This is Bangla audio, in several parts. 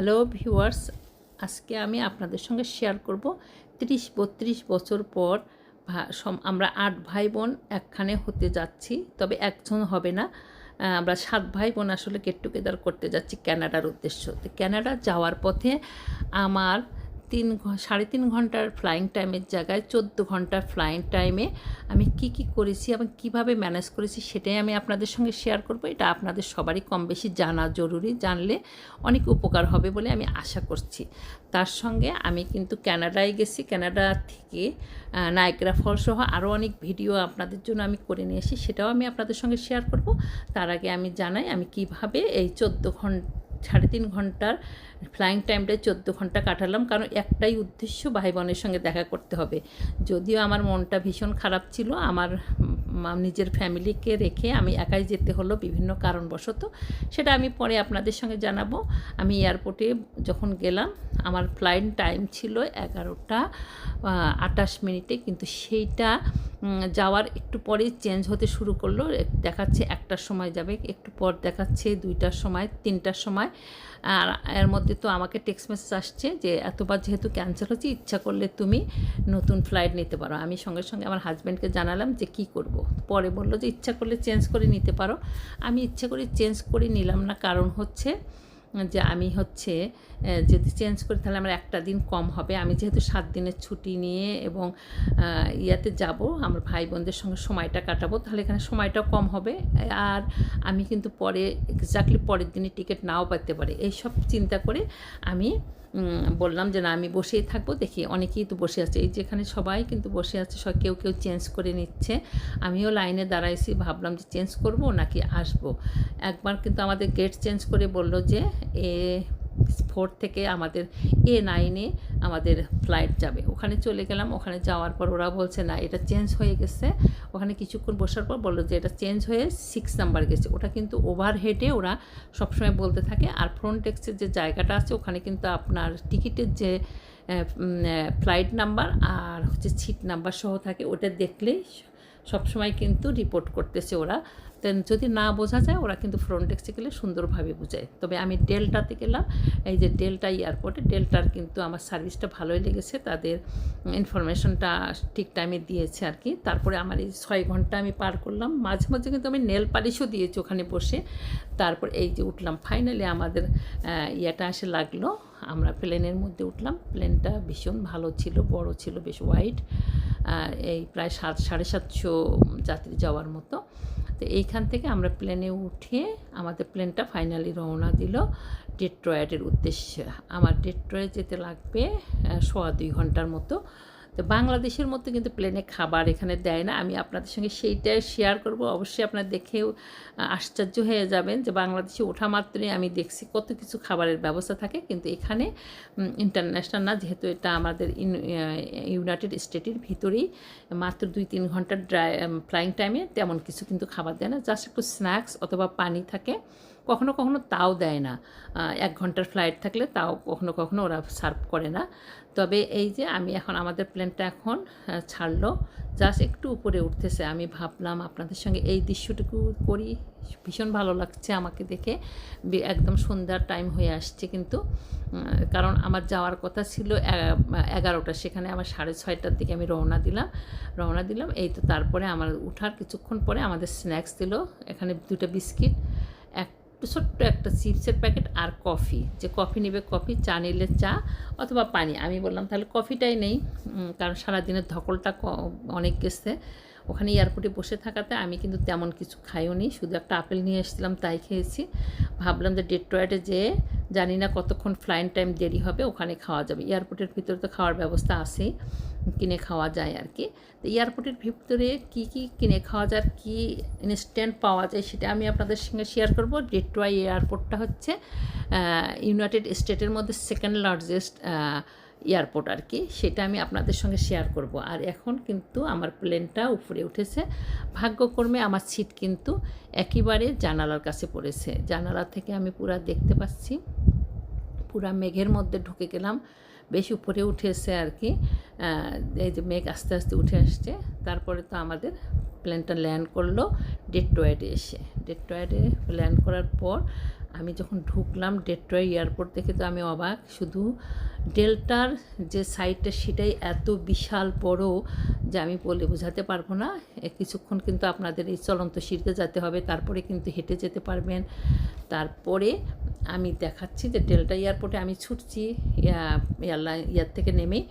হ্যালো ভিউয়ার্স আজকে আমি আপনাদের সঙ্গে শেয়ার করব ত্রিশ বত্রিশ বছর পর আমরা আট ভাই বোন একখানে হতে যাচ্ছি, তবে একজন হবে না। আমরা সাত ভাই বোন আসলে গেট টুগেদার করতে যাচ্ছি ক্যানাডার উদ্দেশ্য। তো ক্যানাডা যাওয়ার পথে আমার তিন সাড়ে তিন ঘণ্টার ফ্লাইং টাইমের জায়গায় চোদ্দ ঘণ্টার ফ্লাইং টাইমে আমি কি কি করেছি, এবং কীভাবে ম্যানেজ করেছি সেটাই আমি আপনাদের সঙ্গে শেয়ার করব। এটা আপনাদের সবারই কম বেশি জানা জরুরি, জানলে অনেক উপকার হবে বলে আমি আশা করছি। তার সঙ্গে আমি কিন্তু ক্যানাডায় গেছি ক্যানাডা থেকে নায়গ্রা ফল সহ আরও অনেক ভিডিও আপনাদের জন্য আমি করে নিয়ে এসেছি, সেটাও আমি আপনাদের সঙ্গে শেয়ার করব। তার আগে আমি জানাই আমি কীভাবে এই চোদ্দ ঘণ্টা সাড়ে তিন ঘণ্টার ফ্লাইং টাইমটায় চোদ্দ ঘণ্টা কাটালাম, কারণ একটাই উদ্দেশ্য ভাই বোনের সঙ্গে দেখা করতে হবে। যদিও আমার মনটা ভীষণ খারাপ ছিল, আমার নিজের ফ্যামিলিকে রেখে আমি একাই যেতে হলো বিভিন্ন কারণবশত, সেটা আমি পরে আপনাদের সঙ্গে জানাব। আমি এয়ারপোর্টে যখন গেলাম, আমার ফ্লাইট টাইম ছিল এগারোটা আটাশ মিনিটে, কিন্তু সেইটা যাওয়ার একটু পরেই চেঞ্জ হতে শুরু করল। দেখাচ্ছে একটার সময় যাবে, একটু পর দেখাচ্ছে, দুইটার সময়, তিনটার সময়। আর এর মধ্যে তো আমাকে টেক্সট মেসেজ আসছে যে, এতবার যেহেতু ক্যান্সেল হচ্ছে ইচ্ছা করলে তুমি নতুন ফ্লাইট নিতে পারো। আমি সঙ্গে সঙ্গে আমার হাজব্যান্ডকে জানালাম যে, কি করব? পরে বলল যে, ইচ্ছা করলে চেঞ্জ করে নিতে পারো। আমি ইচ্ছা করে চেঞ্জ করে নিলাম না, কারণ হচ্ছে যে আমি হচ্ছে যদি চেঞ্জ করি তাহলে আমার একটা দিন কম হবে। আমি যেহেতু সাত দিনের ছুটি নিয়ে এবং ইয়াতে যাব, আমার ভাই বোনদের সঙ্গে সময়টা কাটাবো, তাহলে এখানে সময়টাও কম হবে। আর আমি কিন্তু পরে এক্স্যাক্টলি পরের দিনে টিকিট নাও পেতে পারি। এইসব চিন্তা করে আমি বললাম যে, না, আমি বসেই থাকব, দেখি অনেকেই তো বসে আছে। এই যেখানে সবাই কিন্তু বসে আছে, সব কেউ কেউ চেঞ্জ করে নিচ্ছে। আমিও লাইনে দাঁড়াইছি, ভাবলাম যে, চেঞ্জ করব নাকি আসব? একবার কিন্তু আমাদের গেট চেঞ্জ করে বলল যে, এ ফোর থেকে আমাদের এ নাইনে আমাদের ফ্লাইট যাবে। ওখানে চলে গেলাম, ওখানে যাওয়ার পর ওরা বলছে, না, এটা চেঞ্জ হয়ে গেছে। ওখানে কিছুক্ষণ বসার পর বলল যে, এটা চেঞ্জ হয়ে সিক্স নাম্বার গেছে। ওটা কিন্তু ওভার হেডে ওরা সবসময় বলতে থাকে। আর ফ্রন্ট ডেস্কের যে জায়গাটা আছে, ওখানে কিন্তু আপনার টিকিটের যে ফ্লাইট নাম্বার আর হচ্ছে সিট নাম্বার সহ থাকে, ওটা দেখলেই সবসময় কিন্তু রিপোর্ট করতেছে ওরা। দেন যদি না বোঝা যায়, ওরা কিন্তু ফ্রন্ট ডেস্কে গেলে সুন্দরভাবে বোঝায়। তবে আমি ডেল্টাতে গেলাম, এই যে ডেল্টা এয়ারপোর্টে ডেল্টার কিন্তু আমার সার্ভিসটা ভালোই লেগেছে, তাদের ইনফরমেশনটা ঠিক টাইমে দিয়েছে আর কি। তারপরে আমার এই ছয় ঘণ্টা আমি পার করলাম। মাঝে মাঝে কিন্তু আমি নেল পালিশও দিয়েছি ওখানে বসে। তারপর এই যে উঠলাম ফাইনালি আমাদের ইয়েটা এসে লাগল। আমরা প্লেনের মধ্যে উঠলাম। প্লেনটা ভীষণ ভালো ছিল, বড় ছিল, বেশ ওয়াইড এই প্রায় সাত, সাড়ে সাতশো যাত্রী যাওয়ার মতো। তো এইখান থেকে আমরা প্লেনে উঠে আমাদের প্লেনটা ফাইনালি রওনা দিল ডেট্রয়েডের উদ্দেশ্যে। আমার ডেট্রয়েড যেতে লাগবে সোয়া দুই ঘণ্টার মতো। তো বাংলাদেশের মতো কিন্তু প্লেনে খাবার এখানে দেয় না। আমি আপনাদের সঙ্গে সেইটাই শেয়ার করব। অবশ্যই আপনারা দেখেও আশ্চর্য হয়ে যাবেন যে বাংলাদেশে ওঠা মাত্রই আমি দেখছি কত কিছু খাবারের ব্যবস্থা থাকে। কিন্তু এখানে ইন্টারন্যাশনাল না, যেহেতু এটা আমাদের ইউনাইটেড স্টেটের ভিতরেই, মাত্র দুই তিন ঘণ্টার ড্রাই ফ্লাইং টাইমে তেমন কিছু কিন্তু খাবার দেয় না। জাস্ট একটু স্ন্যাক্স অথবা পানি থাকে। কখনো কখনো তাও দেয় না। এক ঘণ্টার ফ্লাইট থাকলে তাও কখনো কখনো ওরা সার্ভ করে না। তবে এই যে আমি এখন আমাদের প্লেনটা এখন ছাড়লো জাস্ট একটু উপরে উঠতেছে। আমি ভাবলাম আপনাদের সঙ্গে এই দৃশ্যটুকু করি, ভীষণ ভালো লাগছে আমাকে দেখে। একদম সন্ধ্যার টাইম হয়ে আসছে কিন্তু কারণ আমার যাওয়ার কথা ছিল এগারোটা। সেখানে আমার সাড়ে ছয়টার দিকে আমি রওনা দিলাম। রওনা দিলাম, এই তো তারপরে আমার উঠার কিছুক্ষণ পরে আমাদের স্ন্যাক্স দিল। এখানে দুটো বিস্কিট ছোট্ট একটা চিপসের প্যাকেট আর কফি। যে কফি নেবে কফি, চা নিলে চা অথবা পানি। আমি বললাম, তাহলে কফিটাই নেই। কারণ সারাদিনের ধকলটা অনেক গেছে। ওখানে এয়ারপোর্টে বসে থাকাতে আমি কিন্তু তেমন কিছু খাইও নি। শুধু একটা আপেল নিয়ে এসেছিলাম, তাই খেয়েছি। ভাবলাম যে ডেট্রয়েটে যেয়ে জানি না কতক্ষণ ফ্লাইন টাইম দেরি হবে, ওখানে খাওয়া যাবে। এয়ারপোর্টের ভিতরে তো খাওয়ার ব্যবস্থা আছেই। কিনে খাওয়া যায় আর কি। তো এয়ারপোর্টের ভিতরে কি কি কিনে খাওয়া যায় কী ইনস্ট্যান্ট পাওয়া যায় সেটা আমি আপনাদের সঙ্গে শেয়ার করব। ডেট্রয় এয়ারপোর্টটা হচ্ছে ইউনাইটেড স্টেটের মধ্যে সেকেন্ড লার্জেস্ট এয়ারপোর্ট আর কি। সেটা আমি আপনাদের সঙ্গে শেয়ার করব। আর এখন কিন্তু আমার প্লেনটা উপরে উঠেছে। ভাগ্যক্রমে আমার সিট কিন্তু একেবারে জানালার কাছে পড়েছে। জানালা থেকে আমি পুরা দেখতে পাচ্ছি। পুরা মেঘের মধ্যে ঢুকে গেলাম। বেশ উপরে উঠে এসে আর কি এই যে মেঘ আস্তে আস্তে উঠে আসছে। তারপরে তো আমাদের প্লেনটা ল্যান্ড করল ডেট্রয়েডে এসে। ডেট্রয়েডে ল্যান্ড করার পর আমি যখন ঢুকলাম ডেট্রয় এয়ারপোর্ট দেখে তো আমি অবাক। শুধু ডেল্টার যে সাইডটা সেটাই এত বিশাল বড় যে আমি বলে বোঝাতে পারব না। কিছুক্ষণ কিন্তু আপনাদের এই চলন্ত সিঁড়িতে যেতে হবে, তারপরে কিন্তু হেঁটে যেতে পারবেন। তারপরে আমি দেখাচ্ছি যে ডেল্টা এয়ারপোর্টে আমি ছুটছি এয়ারলাইন ইয়ার থেকে নেমেই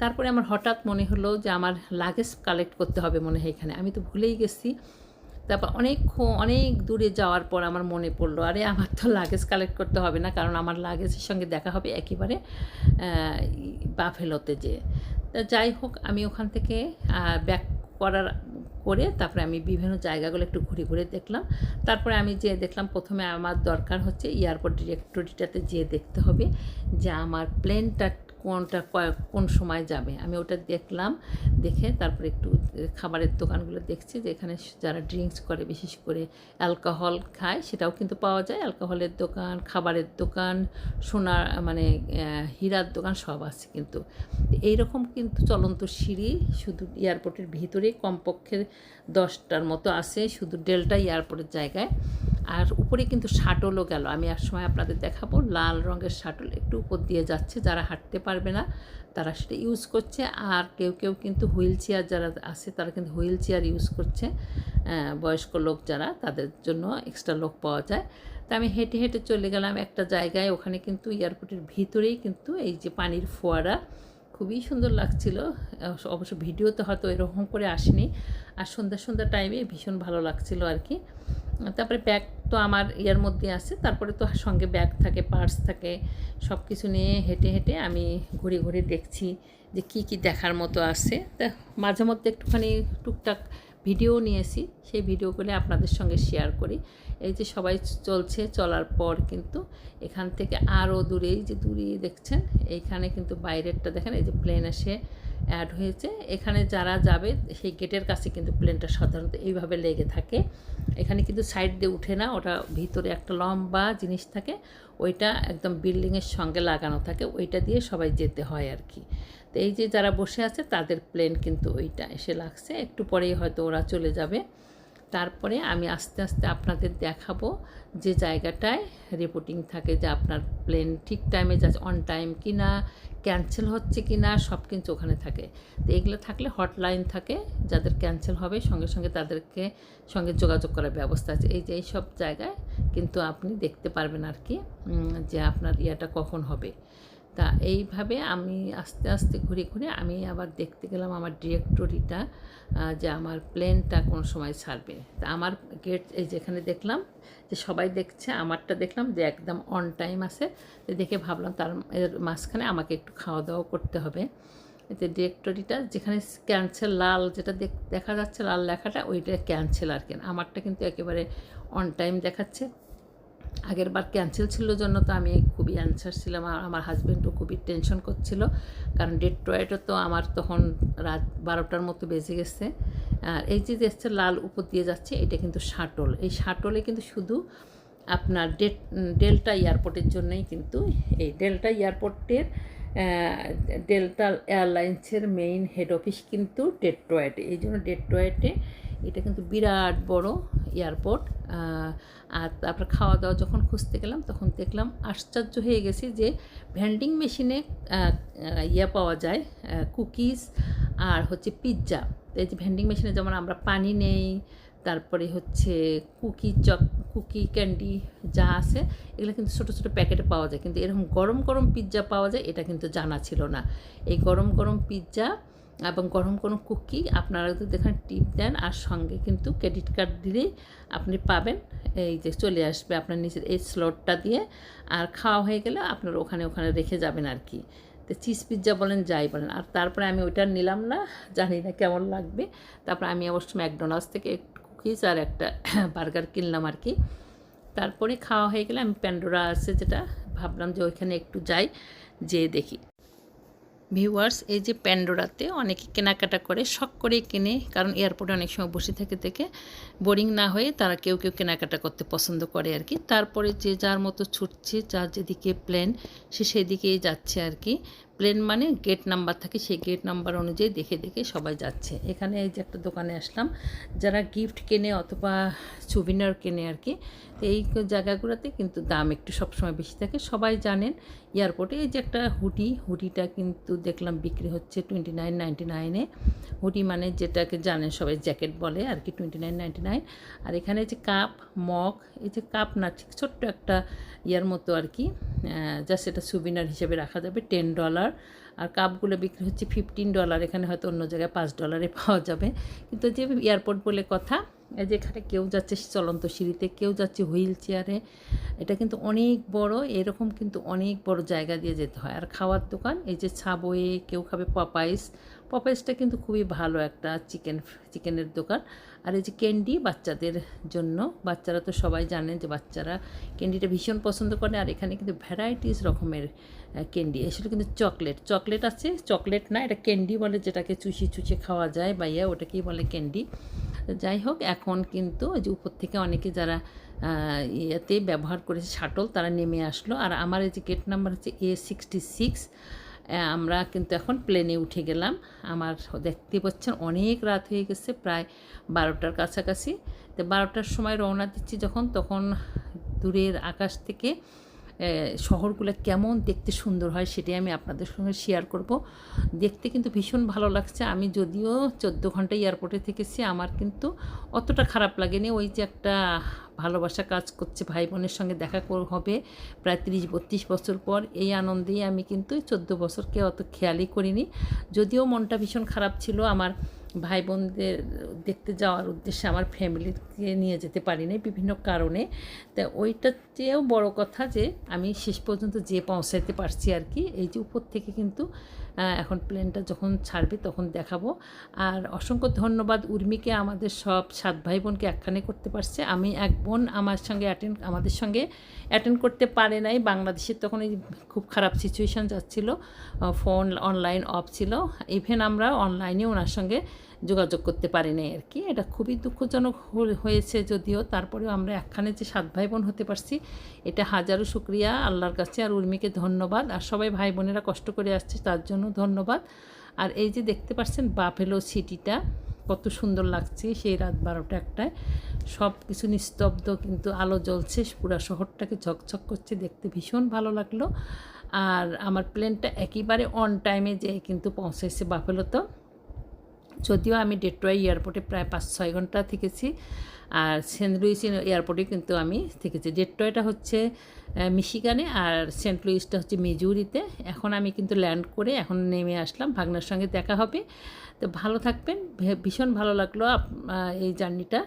তারপরে আমার হঠাৎ মনে হলো যে আমার লাগেজ কালেক্ট করতে হবে মনে হয় এখানে। আমি তো ভুলেই গেছি। তারপর অনেক অনেক দূরে যাওয়ার পর আমার মনে পড়ল, আরে আমার তো লাগেজ কালেক্ট করতে হবে না, কারণ আমার লাগেজের সঙ্গে দেখা হবে একেবারে বাফেলোতে যে। তা যাই হোক, আমি ওখান থেকে ব্যাক করার করে তারপরে আমি বিভিন্ন জায়গাগুলো একটু ঘুরে ঘুরে দেখলাম। তারপরে আমি যে দেখলাম প্রথমে আমার দরকার হচ্ছে এয়ারপোর্ট ডিরেক্টরিটাতে যেয়ে দেখতে হবে যে আমার প্লেনটা কোনটা কোন সময় যাবে? আমি ওটা দেখলাম, দেখে তারপরে একটু খাবারের দোকানগুলো দেখছি যে এখানে যারা ড্রিঙ্কস করে, বিশেষ করে অ্যালকোহল খায়, সেটাও কিন্তু পাওয়া যায়। অ্যালকোহলের দোকান, খাবারের দোকান, সোনার মানে হীরার দোকান সব আছে কিন্তু। এইরকম কিন্তু চলন্ত সিঁড়ি শুধু এয়ারপোর্টের ভিতরে কমপক্ষে দশটার মতো আছে শুধু ডেল্টা এয়ারপোর্টের জায়গায়। আর উপরে কিন্তু শাটলও গেল। আমি এক সময় আপনাদের দেখাবো, লাল রঙের শাটল একটু উপর দিয়ে যাচ্ছে, যারা হাঁটতে পারবে না, তারা সেটা ইউজ করছে। আর কেউ কেউ কিন্তু হুইল চেয়ার যারা আছে, তারা কিন্তু হুইল চেয়ার ইউজ করছে। বয়স্ক লোক যারা, তাদের জন্য এক্সট্রা লোক পাওয়া যায়। তা আমি হেঁটে হেঁটে চলে গেলাম একটা জায়গায়। ওখানে কিন্তু এয়ারপোর্টের ভিতরেই কিন্তু এই যে পানির ফোয়ারা, খুবই সুন্দর লাগছিল। অবশ্য ভিডিওতে হয়তো এরকম করে আসেনি। আর সন্ধ্যা সন্ধ্যা টাইমে ভীষণ ভালো লাগছিল আর কি। তারপরে ব্যাগ তো আমার ইয়ার মধ্যে আছে, তারপরে তো সঙ্গে ব্যাগ থাকে পার্স থাকে সব কিছু নিয়ে হেঁটে হেঁটে আমি ঘুরে ঘুরে দেখছি যে কি কি দেখার মতো আছে। তা মাঝে মধ্যে একটুখানি টুকটাক ভিডিও নিয়েছি, সেই ভিডিওগুলি আপনাদের সঙ্গে শেয়ার করি। এই যে সবাই চলছে চলার পর কিন্তু এখান থেকে আরও দূরেই যে দূরে দেখছেন, এইখানে কিন্তু বাইরেরটা দেখেন, এই যে প্লেন এসে অ্যাড হয়েছে। এখানে যারা যাবে, সেই গেটের কাছে কিন্তু প্লেনটা সাধারণত এইভাবে লেগে থাকে। এখানে কিন্তু সাইড দিয়ে উঠে না, ওটা ভিতরে একটা লম্বা জিনিস থাকে, ওইটা একদম বিল্ডিংয়ের সঙ্গে লাগানো থাকে, ওইটা দিয়ে সবাই যেতে হয় আর কি। তো এই যে যারা বসে আছে, তাদের প্লেন কিন্তু ওইটা এসে লাগছে। একটু পরেই হয়তো ওরা চলে যাবে। তারপরে আমি আস্তে আস্তে আপনাদের দেখাবো যে জায়গাটায় রিপোর্টিং থাকে যে আপনার প্লেন ঠিক টাইমে যাচ্ছে অন টাইম কি না ক্যান্সেল হচ্ছে কি না সব কিন্তু ওখানে থাকে। তো এগুলো থাকলে হটলাইন থাকে, যাদের ক্যান্সেল হবে, সঙ্গে সঙ্গে তাদেরকে সঙ্গে যোগাযোগ করার ব্যবস্থা আছে। এই যে এই সব জায়গায় কিন্তু আপনি দেখতে পারবেন আর কি যে আপনার ইয়াটা কখন হবে। তা এইভাবে আমি আস্তে আস্তে ঘুরে ঘুরে আমি আবার দেখতে গেলাম আমার ডিরেক্টরিটা যে আমার প্লেনটা কোন সময় ছাড়বে। তা আমার গেট, এই যেখানে দেখলাম, যে সবাই দেখছে, আমারটা দেখলাম যে একদম অন টাইম আছে। দেখে ভাবলাম তার এর মাঝখানে আমাকে একটু খাওয়া দাওয়া করতে হবে। এতে ডিরেক্টরিটা যেখানে ক্যান্সেল লাল যেটা দেখা যাচ্ছে লাল লেখাটা, ওইটা ক্যান্সেল আর কেন আমারটা কিন্তু একেবারে অন টাইম দেখাচ্ছে। আগের বার ক্যান্সেল ছিল জন্য তো আমি খুবই অ্যান্সার ছিলাম। আর আমার হাজব্যান্ডও খুবই টেনশন করছিল। কারণ ডেট টয়েটও তো আমার তখন রাত বারোটার মতো বেজে গেছে। আর এই যে দেখছে লাল উপর দিয়ে যাচ্ছে, এটা কিন্তু শাটল এই শাটলে কিন্তু শুধু আপনার ডেট ডেল্টা এয়ারপোর্টের জন্যই কিন্তু এই ডেল্টা এয়ারপোর্টের ডেল্টা এয়ারলাইন্সের মেইন হেড অফিস কিন্তু ডেট ডেট্রয়েটে এই জন্য ডেট্রয়েটে এটা কিন্তু বিরাট বড় এয়ারপোর্ট। আর তারপর খাওয়া দাওয়া যখন খুঁজতে গেলাম, তখন দেখলাম আশ্চর্য হয়ে গেছি যে ভ্যান্ডিং মেশিনে ইয়ে পাওয়া যায় কুকিজ আর হচ্ছে পিৎজা এই যে ভ্যান্ডিং মেশিনে যেমন আমরা পানি নেই, তারপরে হচ্ছে কুকি চক, কুকি ক্যান্ডি যা আছে, এগুলো কিন্তু ছোটো ছোটো প্যাকেটে পাওয়া যায়। কিন্তু এরকম গরম গরম পিৎজা পাওয়া যায়, এটা কিন্তু জানা ছিল না। এই গরম গরম পিৎজা এবং গরম কোনো কুকি, আপনারা যদি এখানে টিপ দেন আর সঙ্গে কিন্তু ক্রেডিট কার্ড দিলেই আপনি পাবেন। এই যে চলে আসবে আপনার নিজের এই স্লটটা দিয়ে। আর খাওয়া হয়ে গেলে আপনার ওখানে ওখানে রেখে যাবেন আর কি। তো চিজ পিৎজা বলেন, যাই বলেন। আর তারপরে আমি ওইটা নিলাম না, জানি না কেমন লাগবে। তারপরে আমি অবশ্য ম্যাকডোনাল্ডস থেকে কুকিজ আর একটা বার্গার কিনলাম আর কি। তারপরে খাওয়া হয়ে গেলে আমি প্যান্ডোরা আছে যেটা, ভাবলাম যে ওইখানে একটু যাই, যেয়ে দেখি। ভিউয়ার্স, এই যে প্যান্ডোরাতে অনেকে কেনাকাটা করে, শখ করে কেনে, কারণ এয়ারপোর্টে অনেক সময় বসে থেকে থেকে বোরিং না হয়ে তারা কেউ কেউ কেনাকাটা করতে পছন্দ করে আর কি। তারপরে যে যার মতো ছুটছে, যার যেদিকে প্ল্যান সে সেদিকেই যাচ্ছে আর কি। প্লেন মানে গেট নাম্বার থাকে, সেই গেট নাম্বার অনুযায়ী দেখে দেখে সবাই যাচ্ছে। এখানে এই যে একটা দোকানে আসলাম, যারা গিফট কেনে অথবা সুবিনার কেনে আর কি তো এই জায়গাগুলোতে কিন্তু দাম একটু সবসময় বেশি থাকে। সবাই জানেন, এয়ারপোর্টে এই যে একটা হুডি, হুডিটা কিন্তু দেখলাম বিক্রি হচ্ছে টোয়েন্টি নাইন নাইনটি নাইনে হুডি মানে যেটাকে জানেন সবাই, জ্যাকেট বলে আর কি টোয়েন্টি নাইন নাইনটি নাইন আর এখানে যে কাপ, মগ, এই যে কাপ না, ঠিক ছোট্ট একটা ইয়ার মতো আর কি জাস্ট এটা সুবিনার হিসেবে রাখা যাবে টেন ডলার আর কাপগুলো বিক্রি হচ্ছে ফিফটিন ডলার এখানে হয়তো অন্য জায়গায় পাঁচ ডলারে পাওয়া যাবে। কিন্তু যে এয়ারপোর্ট বলে কথা যেখানে কেউ যাচ্ছে চলন্ত সিঁড়িতে, কেউ যাচ্ছে হুইল চেয়ারে এটা কিন্তু অনেক বড়, এরকম কিন্তু অনেক বড় জায়গা দিয়ে যেতে হয়। আর খাওয়ার দোকান, এই যে ছাবয়ে কেউ খাবে পপাইস পপাইসটা কিন্তু খুবই ভালো একটা চিকেন চিকেনের দোকান। আর এই যে ক্যান্ডি বাচ্চাদের জন্য, বাচ্চারা তো সবাই জানেন যে বাচ্চারা ক্যান্ডিটা ভীষণ পছন্দ করে, আর এখানে কিন্তু ভ্যারাইটিস রকমের ক্যান্ডি এসে কিন্তু চকলেট চকলেট আছে চকলেট না, এটা ক্যান্ডি বলে যেটাকে চুষি চুষে খাওয়া যায় বা ইয়া, ওটাকেই বলে ক্যান্ডি যাই হোক, এখন কিন্তু যে উপর থেকে অনেকে যারা ইয়েতে ব্যবহার করেছে শাটল, তারা নেমে আসলো। আর আমার এই যে গেট নাম্বার হচ্ছে এ সিক্সটি সিক্স আমরা কিন্তু এখন প্লেনে উঠে গেলাম। আমার দেখতে পাচ্ছেন অনেক রাত হয়ে গেছে, প্রায় বারোটার কাছাকাছি। তো বারোটার সময় রওনা দিচ্ছি যখন, তখন দূরের আকাশ থেকে শহরগুলো কেমন দেখতে সুন্দর হয় সেটাই আমি আপনাদের সঙ্গে শেয়ার করব। দেখতে কিন্তু ভীষণ ভালো লাগছে। আমি যদিও চোদ্দ ঘণ্টা এয়ারপোর্টে থেকেছি, আমার কিন্তু অতটা খারাপ লাগেনি। ওই যে একটা ভালোবাসা কাজ করছে ভাই বোনের সঙ্গে দেখা হবে প্রায় তিরিশ, বত্রিশ বছর পর, এই আনন্দেই আমি কিন্তু চোদ্দ বছরকে অত খেয়ালই করিনি। যদিও মনটা ভীষণ খারাপ ছিল, আমার ভাই বোনদের দেখতে যাওয়ার উদ্দেশ্যে আমার ফ্যামিলিকে নিয়ে যেতে পারিনি বিভিন্ন কারণে। তা ওইটার চেয়েও বড় কথা যে, আমি শেষ পর্যন্ত যে পৌঁছাইতে পারছি আর কি। এই যে উপর থেকে কিন্তু এখন প্লেনটা যখন ছাড়বে তখন দেখাবো। আর অসংখ্য ধন্যবাদ উর্মিকে, আমাদের সব সাত ভাই বোনকে একখানে করতে পারছে। আমি এক বোন, আমার সঙ্গে অ্যাটেন্ড আমাদের সঙ্গে অ্যাটেন্ড করতে পারে নাই। বাংলাদেশের তখন এই খুব খারাপ সিচুয়েশান যাচ্ছিল। ফোন অনলাইন অফ ছিল। ইভেন আমরা অনলাইনে ওনার সঙ্গে যোগাযোগ করতে পারি নাই আর কি। এটা খুবই দুঃখজনক হয়েছে যদিও। তারপরেও আমরা একখানে যে সাত ভাই বোন হতে পারছি, এটা হাজারো শুক্রিয়া আল্লাহর কাছে আর উর্মিকে ধন্যবাদ। আর সবাই ভাই বোনেরা কষ্ট করে আসছে, তার জন্য ধন্যবাদ। আর এই যে দেখতে পাচ্ছেন বাফেলো সিটিটা, কত সুন্দর লাগছে সেই রাত বারোটা একটায়। সব কিছু নিস্তব্ধ, কিন্তু আলো জ্বলছে, পুরা শহরটাকে ঝকঝক করছে, দেখতে ভীষণ ভালো লাগল। আর আমার প্লেনটা একেবারে অন টাইমে যে কিন্তু পৌঁছেছে বাফেলোতে যদিও আমি ডেট্রয় এয়ারপোর্টে প্রায় পাঁচ, ছয় ঘণ্টা থেকেছি, আর সেন্ট লুইস এয়ারপোর্টে কিন্তু আমি থেকেছি। ডেট্রয়টা হচ্ছে মিশিগানে আর সেন্ট লুইসটা হচ্ছে মিজুরিতে। এখন আমি কিন্তু ল্যান্ড করে এখন নেমে আসলাম, ভাগনার সঙ্গে দেখা হবে। তো ভালো থাকবেন ভীষণ ভালো লাগল এই জার্নিটা।